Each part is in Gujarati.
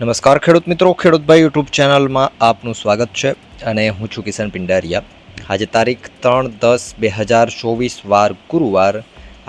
નમસ્કાર ખેડૂત મિત્રો ખેડૂતભાઈ યુટ્યુબ ચેનલમાં આપનું સ્વાગત છે અને હું છું કિશન પિંડારિયા. આજે તારીખ ત્રણ દસ બે હજાર ચોવીસ વાર ગુરુવાર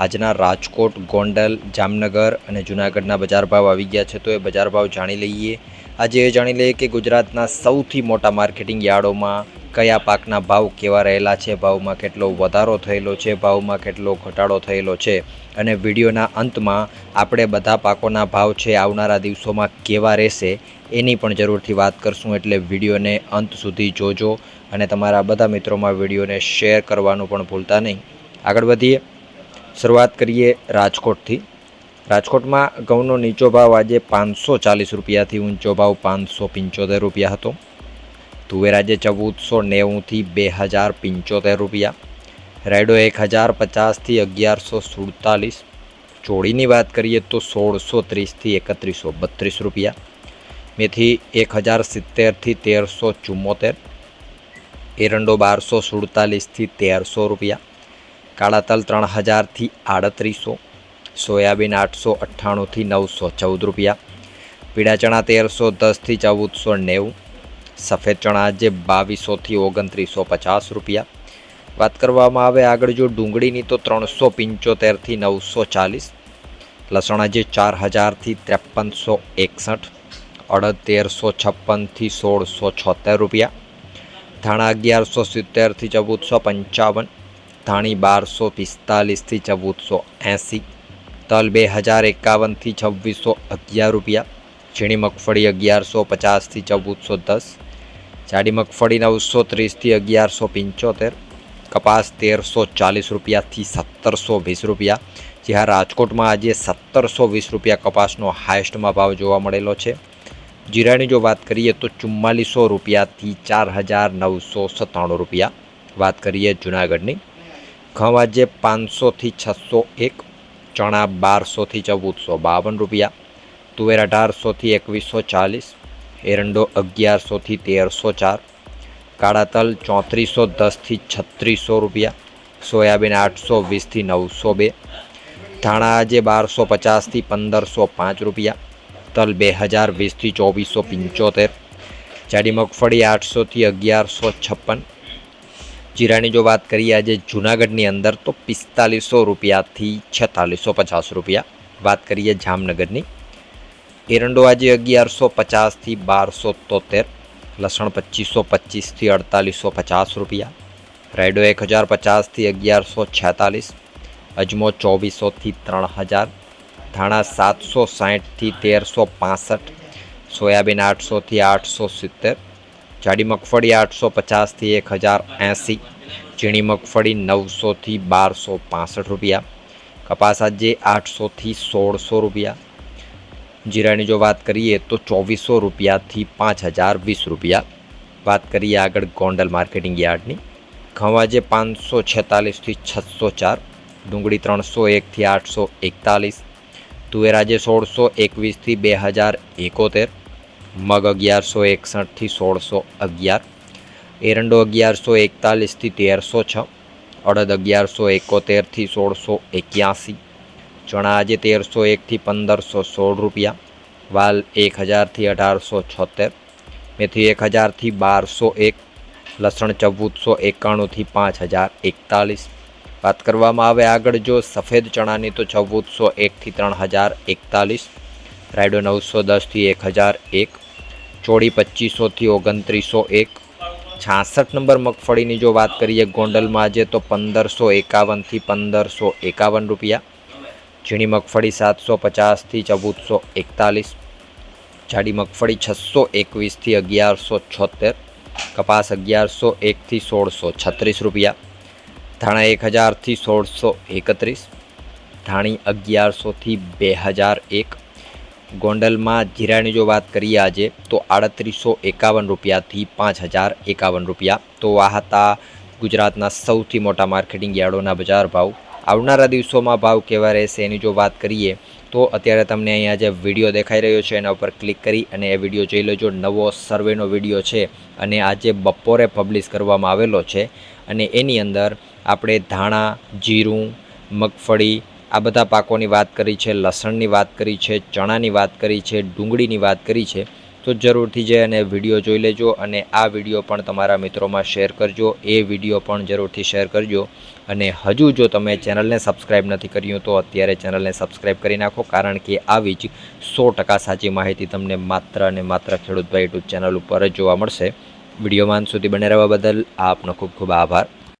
આજના રાજકોટ, ગોંડલ, જામનગર અને જૂનાગઢના બજાર ભાવ આવી ગયા છે તો એ બજાર ભાવ જાણી લઈએ. આજે એ જાણી લઈએ કે ગુજરાતના સૌથી મોટા માર્કેટિંગ યાર્ડોમાં કયા પાકના ભાવ કેવા રહેલા છે, ભાવમાં કેટલો વધારો થયેલો છે, ભાવમાં કેટલો ઘટાડો થયેલો છે અને વિડીયોના અંતમાં આપણે બધા પાકોના ભાવ છે, આવનારા દિવસોમાં કેવા રહેશે એની પણ જરૂરથી વાત કરશું, એટલે વિડીયોને અંત સુધી જોજો અને તમારા બધા મિત્રોમાં વિડીયોને શેર કરવાનું પણ ભૂલતા નહીં. આગળ વધીએ. શરૂઆત કરીએ રાજકોટથી. રાજકોટમાં ઘઉંનો નીચો ભાવ આજે પાંચસો ચાલીસ રૂપિયાથી ઊંચો ભાવ પાંચસો પંચોતેર રૂપિયા હતો. તુવેર આજે ચૌદસો નેવુંથી બે હજાર પંચોતેર રૂપિયા. રાયડો એક હજાર પચાસથી અગિયારસો સુડતાલીસ. ચોળીની વાત કરીએ તો સોળસો ત્રીસથી એકત્રીસો બત્રીસ રૂપિયા. મેથી એક હજાર સિત્તેરથી તેરસો ચુમ્મોતેર. એરંડો બારસો સુડતાલીસથી તેરસો રૂપિયા. કાળા તલ ત્રણ હજારથી આડત્રીસો. સોયાબીન આઠસો અઠ્ઠાણુંથી નવસો ચૌદ રૂપિયા. પીળા ચણા તેરસો દસથી ચૌદસો નેવું. સફેદ ચણા આજે બાવીસોથી ઓગણત્રીસો પચાસ રૂપિયા. વાત કરવામાં આવે આગળ જો ડુંગળીની તો ત્રણસો પંચોતેરથી નવસો ચાલીસ. લસણ આજે ચાર હજારથી ત્રેપનસો એકસઠ. અડદ તેરસો છપ્પનથી સોળસો છોતેર રૂપિયા. ધાણા અગિયારસો સિત્તેરથી ચૌદસો પંચાવન. ધાણી બારસો પિસ્તાલીસથી ચૌદસો એંસી. તલ બે હજાર એકાવનથી છવ્વીસો અગિયાર રૂપિયા. ઝીણી મગફળી અગિયારસો પચાસથી ચૌદસો દસ. જાડી મગફળી નવસો ત્રીસથી અગિયારસો પંચોતેર, કપાસ તેરસો ચાલીસ રૂપિયાથી સત્તરસો વીસ રૂપિયા. જ્યાં રાજકોટમાં આજે સત્તરસો વીસ રૂપિયા કપાસનો હાઈએસ્ટમાં ભાવ જોવા મળેલો છે. જીરાની જો વાત કરીએ તો ચુમ્માલીસો રૂપિયાથી ચાર હજાર નવસો સત્તાણું રૂપિયા વાત કરીએ જુનાગઢની. ઘઉં આજે પાંચસોથી છસો એક, ચણા બારસોથી ચૌદસો બાવન રૂપિયા, તુવેર અઢારસોથી એકવીસો ચાલીસ એરંડો અગિયારસોથી તેરસો ચાર કાળા તલ ચોત્રીસો દસથી છત્રીસો રૂપિયા સોયાબીન આઠસો વીસથી નવસો બે ધાણા આજે બારસો પચાસથી પંદરસો પાંચ રૂપિયા તલ બે હજાર વીસથી ચોવીસો પંચોતેર જાડી મગફળી આઠસોથી અગિયારસો છપ્પન જીરાની જો વાત કરીએ આજે જૂનાગઢની અંદર તો પિસ્તાલીસો રૂપિયાથી છેતાલીસો પચાસ રૂપિયા વાત કરીએ જામનગરની એરંડો આજે અગિયારસો પચાસથી બારસો તોતેર, લસણ પચીસો પચીસથી અડતાલીસો પચાસ રૂપિયા, રાયડો એક હજાર પચાસથી અગિયારસો છેતાલીસ, અજમો ચોવીસોથી ત્રણ હજાર, ધાણા સાતસો સાઠથી તેરસો પાસઠ, સોયાબીન આઠસોથી આઠસો સિત્તેર, જાડી મગફળી આઠસો પચાસથી એક હજાર એંસી, ઝીણી મગફળી નવસોથી બારસો પાસઠ રૂપિયા, કપાસ આજે આઠસોથી સોળસો રૂપિયા જીરાની જો વાત કરીએ તો ચોવીસો રૂપિયાથી પાંચ હજાર વીસ રૂપિયા. વાત કરીએ આગળ ગોંડલ માર્કેટિંગ યાર્ડની. આજે પાંચસો છેતાલીસથી છસો ચાર, ડુંગળી ત્રણસો એકથી આઠસો એકતાલીસ તુવેરાજે સોળસો એકવીસથી બે હજાર એકોતેર, મગ અગિયારસો એકસઠથી સોળસો અગિયાર, એરંડો અગિયારસો એકતાલીસથી તેરસો છ, અડદ અગિયારસો એકોતેરથી સોળસો એક્યાસી ચણા આજે તેરસો એકથી પંદરસો સોળ રૂપિયા, વાલ એક હજારથી અઢારસો છોતેર, મેથી એક હજારથી બારસો એક, લસણ ચૌદસો એકાણુંથી પાંચ હજાર એકતાલીસ. વાત કરવામાં આવે આગળ જો સફેદ ચણાની તો ચૌદસો એકથી ત્રણ હજાર એકતાલીસ, રાયડો નવસો દસથી એક હજાર એક, ચોળી પચીસોથી ઓગણત્રીસો એક, છાસઠ નંબર મગફળીની જો વાત કરીએ ગોંડલમાં આજે તો પંદરસો એકાવનથી પંદરસો એકાવન રૂપિયા ઝીણી મગફળી સાતસો પચાસથી ચૌદસો એકતાલીસ, જાડી મગફળી છસો એકવીસથી અગિયારસો છોતેર, કપાસ અગિયારસો એકથી સોળસો છત્રીસ રૂપિયા, ધાણા એક હજારથી સોળસો એકત્રીસ, ધાણી અગિયારસોથી બે હજાર એક. ગોંડલમાં જીરાની જો વાત કરીએ આજે, તો આડત્રીસો એકાવન રૂપિયાથી પાંચ હજાર એકાવન રૂપિયા. તો આ હતા ગુજરાતના સૌથી મોટા માર્કેટિંગ યાર્ડોના બજાર ભાવ. આવનારા દિવસોમાં ભાવ કેવા રહેશે એની જો વાત કરીએ, તો અત્યારે તમને અહીંયા જે વીડિયો દેખાઈ રહ્યો છે, એના ઉપર ક્લિક કરી અને એ વીડિયો જોઈ લેજો. નવો સર્વેનો વીડિયો છે અને આજે બપોરે પબ્લિશ કરવામાં આવેલો છે અને એની અંદર આપણે ધાણા, જીરું, મગફળી, આ બધા પાકોની વાત કરી છે, લસણની વાત કરી છે, ચણાની વાત કરી છે, ડુંગળીની વાત કરી છે. તો જરૂરથી જઈ અને વીડિયો જોઈ લેજો અને આ વીડિયો પણ તમારા મિત્રોમાં શેર કરજો. એ વીડિયો પણ જરૂરથી શેર કરજો. અને હજુ જો તમે ચેનલને સબસ્ક્રાઇબ નથી કર્યું તો અત્યારે ચેનલને સબસ્ક્રાઇબ કરી નાખો, કારણ કે આવી જ સો ટકા સાચી માહિતી તમને માત્ર અને માત્ર ખેડૂતભાઈ યુટ્યુબ ચેનલ ઉપર જ જોવા મળશે. વિડીયોમાં સુધી બને રહેવા બદલ આપનો ખૂબ ખૂબ આભાર.